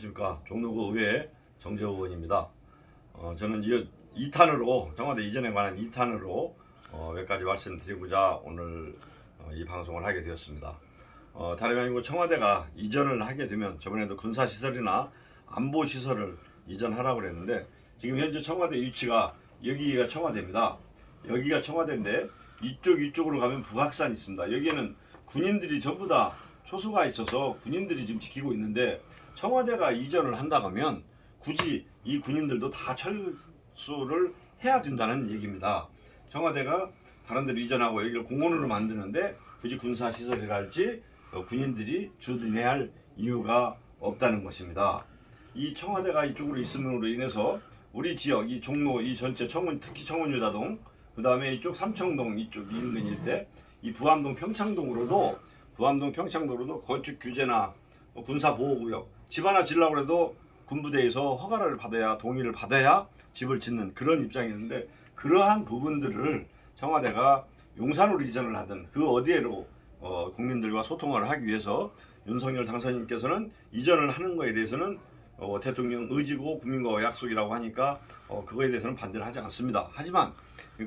안녕하십니까 종로구 의회 정재호 의원입니다. 어, 저는 이 2탄으로 청와대 이전에 관한 2탄으로 어, 몇 가지 말씀드리고자 오늘 어, 이 방송을 하게 되었습니다. 어, 다름이 아니고 청와대가 이전을 하게 되면 저번에도 군사 시설이나 안보 시설을 이전하라고 그랬는데 지금 현재 청와대 위치가 여기가 청와대입니다. 여기가 청와대인데 이쪽 이쪽으로 가면 북악산이 있습니다. 여기에는 군인들이 전부 다 초소가 있어서 군인들이 지금 지키고 있는데 청와대가 이전을 한다고 하면 굳이 이 군인들도 다 철수를 해야 된다는 얘기입니다. 청와대가 다른 데로 이전하고 여기를 공원으로 만드는데 굳이 군사 시설이랄지 어, 군인들이 주둔해야 할 이유가 없다는 것입니다. 이 청와대가 이쪽으로 있음으로 인해서 우리 지역 이 종로 이 전체 청원 특히 청원유다동 그 다음에 이쪽 삼청동 이쪽 인근 일대 이 부암동 평창동으로도 부암동 평창도로도 건축 규제나 뭐 군사 보호구역 집 하나 지려고 해도 군부대에서 허가를 받아야 동의를 받아야 집을 짓는 그런 입장이었는데 그러한 부분들을 청와대가 용산으로 이전을 하든 그 어디에로 어, 국민들과 소통을 하기 위해서 윤석열 당선인께서는 이전을 하는 거에 대해서는 어, 대통령 의지고 국민과 약속이라고 하니까 어, 그거에 대해서는 반대를 하지 않습니다. 하지만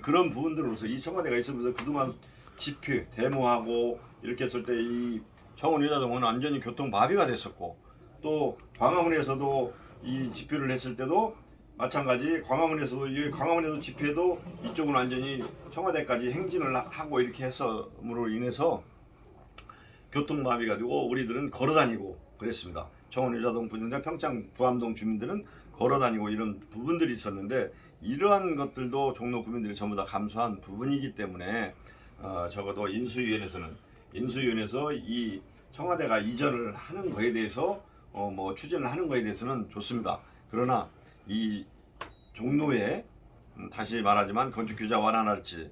그런 부분들로서 이 청와대가 있으면서 그동안 집회, 데모하고 이렇게 했을 때 이 청원 여자동은 완전히 교통 마비가 됐었고 또 광화문에서도 이 집회를 했을 때도 마찬가지 광화문에서도 이 광화문에서 집회도 이쪽은 완전히 청와대까지 행진을 하고 이렇게 했음으로 인해서 교통 마비가 되고 우리들은 걸어 다니고 그랬습니다. 청원 여자동 분쟁장 평창 부암동 주민들은 걸어 다니고 이런 부분들이 있었는데 이러한 것들도 종로 구민들이 전부 다 감수한 부분이기 때문에 어, 적어도 인수위원회에서는 인수위원회에서 이 청와대가 이전을 하는 거에 대해서 어, 뭐 추진을 하는 거에 대해서는 좋습니다. 그러나 이 종로에 음, 다시 말하지만 건축 규제 완화할지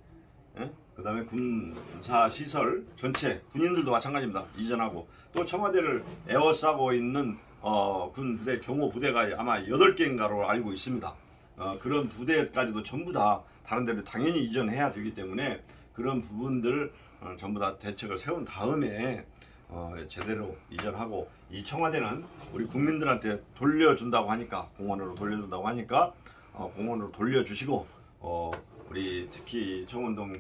그 다음에 군사 시설 전체 군인들도 마찬가지입니다. 이전하고 또 청와대를 에워싸고 있는 어, 군 부대 경호 부대가 아마 8개인가로 알고 있습니다. 어, 그런 부대까지도 전부 다 다른 데로 당연히 이전해야 되기 때문에 그런 부분들 어, 전부 다 대책을 세운 다음에 어, 제대로 이전하고 이 청와대는 우리 국민들한테 돌려준다고 하니까 공원으로 돌려준다고 하니까 어, 공원으로 돌려주시고 어, 우리 특히 청원동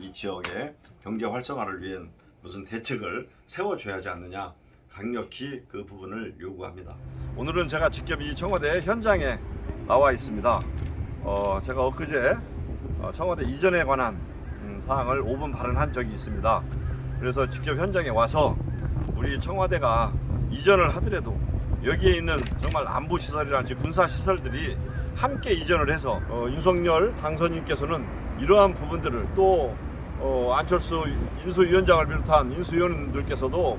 이 지역의 경제 활성화를 위한 무슨 대책을 세워줘야 하지 않느냐 강력히 그 부분을 요구합니다. 오늘은 제가 직접 이 청와대 현장에 나와 있습니다. 어, 제가 엊그제 어, 청와대 이전에 관한 음, 사항을 5분 발언한 적이 있습니다. 그래서 직접 현장에 와서 우리 청와대가 이전을 하더라도 여기에 있는 정말 안보 시설이라든지 군사 시설들이 함께 이전을 해서 어, 윤석열 당선인께서는 이러한 부분들을 또 어, 안철수 인수위원장을 비롯한 인수위원들께서도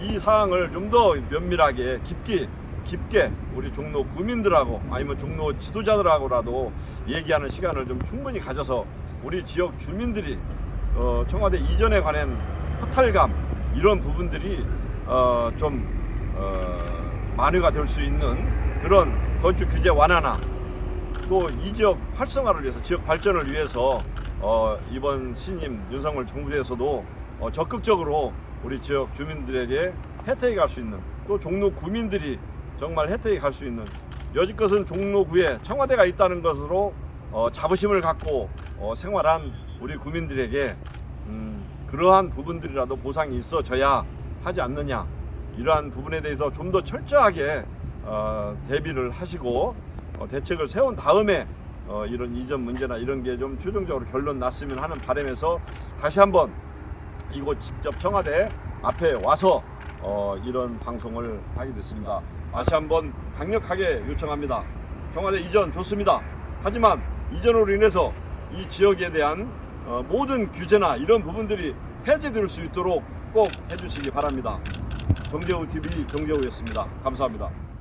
이 사항을 좀 더 면밀하게 깊게 깊게 우리 종로 구민들하고 아니면 종로 지도자들하고라도 얘기하는 시간을 좀 충분히 가져서 우리 지역 주민들이 어, 청와대 이전에 관한 허탈감 이런 부분들이 어, 좀 어, 만회가 될 수 있는 그런 건축 규제 완화나 또 이 지역 활성화를 위해서 지역 발전을 위해서 어, 이번 신임 윤석열 정부에서도 어, 적극적으로 우리 지역 주민들에게 혜택이 갈 수 있는 또 종로 구민들이 정말 혜택이 갈 수 있는 여지껏은 종로구에 청와대가 있다는 것으로 어, 자부심을 갖고 어, 생활한 우리 구민들에게 음, 그러한 부분들이라도 보상이 있어져야 하지 않느냐 이러한 부분에 대해서 좀 더 철저하게 어, 대비를 하시고 어, 대책을 세운 다음에 어, 이런 이전 문제나 이런 게 좀 최종적으로 결론 났으면 하는 바람에서 다시 한번 이곳 직접 청와대 앞에 와서 어, 이런 방송을 하게 됐습니다. 다시 한번 강력하게 요청합니다. 청와대 이전 좋습니다. 하지만 이전으로 인해서 이 지역에 대한 어, 모든 규제나 이런 부분들이 해제될 수 있도록 꼭 해주시기 바랍니다. 정재우 TV 정재우였습니다. 감사합니다.